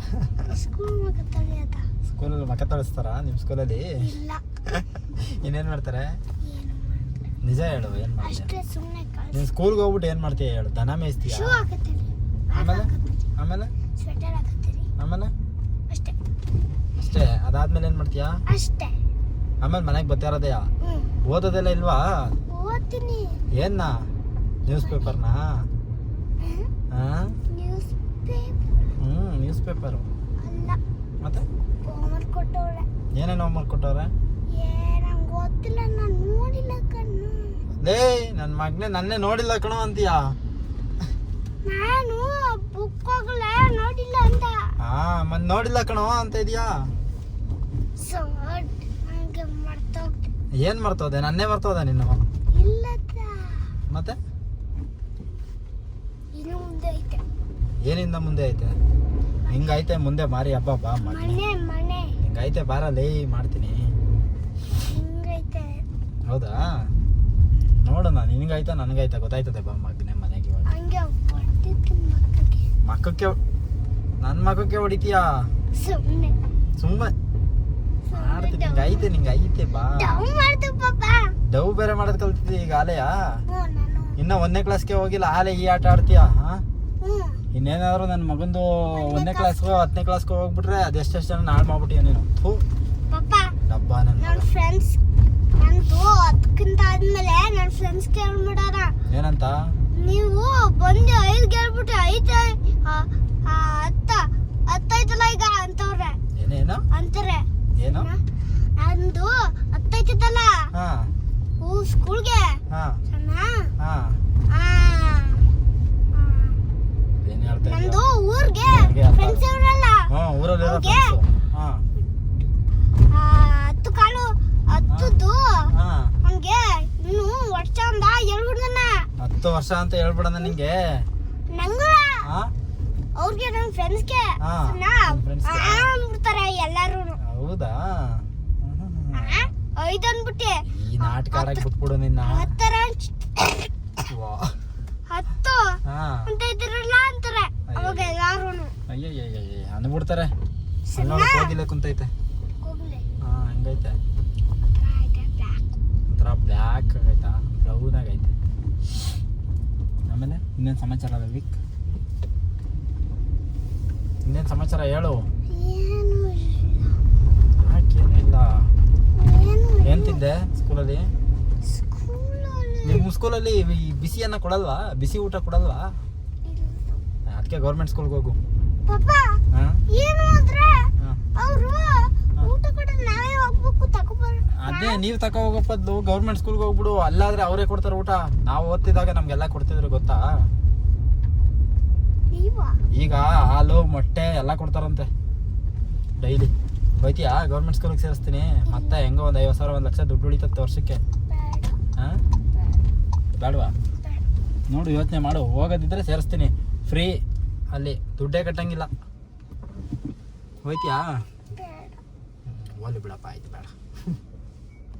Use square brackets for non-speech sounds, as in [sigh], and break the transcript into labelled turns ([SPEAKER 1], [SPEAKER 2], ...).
[SPEAKER 1] [laughs] School ಮಗ ತೊಳೆಯೋದ
[SPEAKER 2] ಸ್ಕೂಲಲ್ಲಿ ಮಕ್ಕ ತೊಳಸ್ತಾರ ನಿಮ್ಮ ಸ್ಕೂಲಲ್ಲಿ?
[SPEAKER 1] ಇಲ್ಲ. [laughs]
[SPEAKER 2] ಇನ್ನೇನು ಮಾಡ್ತಾರೆ?
[SPEAKER 1] ಏನು
[SPEAKER 2] ನಿಜ ಹೇಳು ಏನು ಮಾಡ್ತೀಯ
[SPEAKER 1] ಅಷ್ಟೇ ಸುಮ್ಮನೆ ಕಳ್ಸಿ
[SPEAKER 2] ನೀನು ಸ್ಕೂಲ್ಗೆ ಹೋಗ್ಬಿಟ್ಟು ಏನು ಮಾಡ್ತೀಯ ಹೇಳು ದನ ಮೇಯಿಸ್ತೀಯ?
[SPEAKER 1] ಶೂ ಹಾಕತ್ತೀರಿ
[SPEAKER 2] ಆಮೇಲೆ? ಆಮೇಲೆ?
[SPEAKER 1] ಸ್ವೆಟರ್ ಹಾಕತ್ತೀರಿ
[SPEAKER 2] ಆಮೇಲೆ?
[SPEAKER 1] ಅಷ್ಟೇ.
[SPEAKER 2] ಅಷ್ಟೇ ಅದಾದ್ಮೇಲೆ ಏನು ಮಾಡ್ತೀಯಾ?
[SPEAKER 1] ಅಷ್ಟೇ.
[SPEAKER 2] ಆಮೇಲೆ ಮನೆಗೆ ಬರ್ತಾರದೆಯಾ?
[SPEAKER 1] ಹ್ಞೂ
[SPEAKER 2] ಓದೋದೆಲ್ಲ ಇಲ್ವಾ?
[SPEAKER 1] ಓದ್ತೀನಿ.
[SPEAKER 2] ಏನ್ನ? ನ್ಯೂಸ್ ಪೇಪರ್ನಾ? ಹಾಂ
[SPEAKER 1] ನ್ಯೂಸ್
[SPEAKER 2] ಹ್ಞೂ ನ್ಯೂಸ್ ಪೇಪರು ಮತ್ತೆ? ಏನೇನು ಹೋಮ್ವರ್ಕ್ ಕೊಟ್ಟವ್ರೆ? ಲೇ ನನ್ನ ಮಗನೇ ನನ್ನೇ ನೋಡಿಲ್ಲ ಕಣೋ ಅಂತೀಯಾ?
[SPEAKER 1] ನಾನು ಬುಕ್ ಹೋಗಲ್ಲ ನೋಡಿಲ್ಲ ಅಂತ.
[SPEAKER 2] ಹಾ ಮತ್ತೆ ನೋಡಿಲ್ಲ ಕಣೋ ಅಂತ ಇದೆಯಾ? ಏನ್ ಮರ್ತೋದೆ? ನನ್ನೇ ಮರ್ತೋದೆ ನೀನು ಮತ್ತೆ?
[SPEAKER 1] ಇನ್ನು ಮುಂದೆ ಐತೆ.
[SPEAKER 2] ಏನಿಂದ ಮುಂದೆ ಐತೆ? ಹಿಂಗೈತೆ ಮುಂದೆ ಮಾರಿ ಹಬ್ಬ ಬಾ ಹಿಂಗೈತೆ ಬಾರ ಲೇ ಮಾಡ್ತೀನಿ ಹೌದಾ? ನೋಡೋಣ ನಿನಗೈತಾ ನನಗಾಯ್ತಾ ಗೊತ್ತಾಯ್ತದೆ ಬಾ ಮಗನೇ ಮನೆಗೆ ಮಕ್ಕಕ್ಕೆ ನನ್ನ ಮಗಕ್ಕೆ ಹೊಡಿತೀಯಾ?
[SPEAKER 1] ಸುಮ್ಮನೆ
[SPEAKER 2] ಸುಮ್ಮನೆ ಮಾಡ್ತೀನಿ ನಿಂಗೆ ಐತೆ ನಿಂಗೆ ಐತೆ ಬಾ. ಡವ್ ಬೇರೆ ಮಾಡೋದು ಕಲ್ತಿದ್ದಿ ಈಗ ಆಲೆಯಾ ಇನ್ನ ಒಂದನೇ ಕ್ಲಾಸ್ಗೆ ಹೋಗಿಲ್ಲ ಆಲೆ ಈ ಆಟ ಆಡ್ತೀಯಾ ಹಾ? ಇನ್ನೇನಾದ್ರು ನನ್ನ ಮಗಂದು ಒಂದನೇ ಕ್ಲಾಸ್ಗೋ ಹತ್ತನೇ ಕ್ಲಾಸ್ಗೋ ಹೋಗ್ಬಿಟ್ರೆ ಅದೆಷ್ಟೆಷ್ಟು ಜನ ನಾಳೆ ಮಾಡ್ಬಿಟ್ಟಿಯ ನೀನು. ಥೂ. ಡಬ್ಬ ನನ್ನ
[SPEAKER 1] ಫ್ರೆಂಡ್ಸ್ ನಂದು ಅದಕ್ಕಿಂತ ಆದ್ಮೇಲೆ ನನ್ನ ಫ್ರೆಂಡ್ಸ್ ಕೇಳ್ಬಿಡಾರ
[SPEAKER 2] ಏನಂತ?
[SPEAKER 1] ನೀವು ಬಂದು ಐದು ಕೇಳ್ಬಿಟ್ಟು ಆ ಹತ್ತ ಹತ್ತೈತಲ್ಲ ಈಗ ಅಂತವ್ರೆ.
[SPEAKER 2] ಏನೇನು?
[SPEAKER 1] ಅಂತಾರೆ.
[SPEAKER 2] ಏನು?
[SPEAKER 1] ನಂದು ಹತ್ತೈತಲ್ಲ
[SPEAKER 2] ಹಾ.
[SPEAKER 1] ಹೂ ಸ್ಕೂಲ್ಗೆ
[SPEAKER 2] ಹಾ
[SPEAKER 1] ಸಣ್ಣ
[SPEAKER 2] ಹಾ
[SPEAKER 1] ಆ, ಆ.
[SPEAKER 2] ಏನ್ ಹೇಳ್ತಾ ಇದೀಯ?
[SPEAKER 1] ನಮ್ದು ಊರ್ಗೆ
[SPEAKER 2] ಊರ್ಗೆ ಹಬ್ಬ.
[SPEAKER 1] ಫ್ರೆಂಡ್ಸ್ ಅವರಲ್ಲ
[SPEAKER 2] ಹಾ ಊರಲ್ಲಿರೋ
[SPEAKER 1] ಅವ್ರಿಗೆ?
[SPEAKER 2] ಫ್ರೆಂಡ್ಸು ಹಾ
[SPEAKER 1] ಆ, ಹತ್ತು ಕಾಲು ಹತ್ತದ್ದು
[SPEAKER 2] ಹಾ
[SPEAKER 1] ಹಂಗೆ ಇನ್ನು ವರ್ಷ ಅಂದ ಹೇಳ್ಬಿಡ್ದನ್ನ
[SPEAKER 2] ಹತ್ತು ವರ್ಷ ಅಂತ ಹೇಳ್ಬಿಡಣ ನಿಂಗೆ?
[SPEAKER 1] ಅವ್ರಿಗೆ ನನ್ನ ಫ್ರೆಂಡ್ಸ್ಗೆ? ಅಂದ್ಬಿಡ್ತಾರೆ ಎಲ್ಲಾರು
[SPEAKER 2] ಹೌದಾ.
[SPEAKER 1] ಐದು ಅಂದ್ಬಿಟ್ಟೆ.
[SPEAKER 2] ಈ ನಾಟಕ ಆಡಕ್ ಬಿಟ್ಬಿಡು ನಿನ್ನ.
[SPEAKER 1] ಹತ್ತರ. ಹತ್ತು? ಅಂತ ಇದ್ರಲ್ಲ ಅಂತಾರೆ. ಅವಾಗ ಎಲ್ಲಾರು
[SPEAKER 2] ಅಯ್ಯಯ್ಯಯ್ಯ ಅಂದ್ಬಿಡ್ತಾರೆ ಹೋಗಿಲ್ಲ ಕುಂತೈತೆ ಹಾ ಹಂಗೈತೆ ಇನ್ನೇನು ಸಮಾಚಾರ ಅಲ್ಲ ವಿಕ್ ಇನ್ನೇನು ಸಮಾಚಾರ ಹೇಳು?
[SPEAKER 1] ಏನು
[SPEAKER 2] ಯಾಕೇನಿಲ್ಲ
[SPEAKER 1] ಏನು
[SPEAKER 2] ತಿಂದೆ ಸ್ಕೂಲಲ್ಲಿ? ನಿಮ್ಮ ಸ್ಕೂಲಲ್ಲಿ ಬಿಸಿಯನ್ನು ಕೊಡಲ್ವಾ? ಬಿಸಿ ಊಟ ಕೊಡಲ್ವಾ? ಅದಕ್ಕೆ ಗೌರ್ಮೆಂಟ್ ಸ್ಕೂಲ್ಗೆ ಹೋಗು. ಹಾಂ
[SPEAKER 1] ಏನು ಅಂದ್ರೆ
[SPEAKER 2] ಹಾಂ
[SPEAKER 1] ಅವರು ಊಟ ಕೊಟ್ಟು ನಾವೇ ಹೋಗ್ಬೇಕು ತಗೊಬರ್
[SPEAKER 2] ಅದೇ ನೀವು ತಕ ಹೋಗಪ್ಪದ್ದು ಗೌರ್ಮೆಂಟ್ ಸ್ಕೂಲ್ಗೆ ಹೋಗ್ಬಿಡು ಅಲ್ಲಾದ್ರೆ ಅವರೇ ಕೊಡ್ತಾರೆ ಊಟ. ನಾವು ಓದ್ತಿದ್ದಾಗ ನಮ್ಗೆಲ್ಲ ಕೊಡ್ತಿದ್ರು ಗೊತ್ತಾ? ಈಗ ಹಾಲು ಮೊಟ್ಟೆ ಎಲ್ಲ ಕೊಡ್ತಾರಂತೆ. ಡೈಲಿ. ಹೋಯ್ತಿಯಾ? ಗೌರ್ಮೆಂಟ್ ಸ್ಕೂಲಿಗೆ ಸೇರಿಸ್ತೀನಿ. ಮತ್ತೆ ಹೆಂಗೋ ಒಂದು ಐವತ್ತು ಸಾವಿರ ಒಂದು ಲಕ್ಷ ದುಡ್ಡು ಉಳಿತತ್ತೆ ವರ್ಷಕ್ಕೆ. ಹಾಂ? ಬೇಡವಾ? ನೋಡು ಯೋಚನೆ ಮಾಡು. ಹೋಗೋದಿದ್ರೆ ಸೇರಿಸ್ತೀನಿ. ಫ್ರೀ ಅಲ್ಲಿ. ದುಡ್ಡೇ ಕಟ್ಟಂಗಿಲ್ಲ. ಹೋಯ್ತಿಯಾ? ಓಲಿ ಬಿಡಪ್ಪ ಆಯ್ತು ಬೇಡ.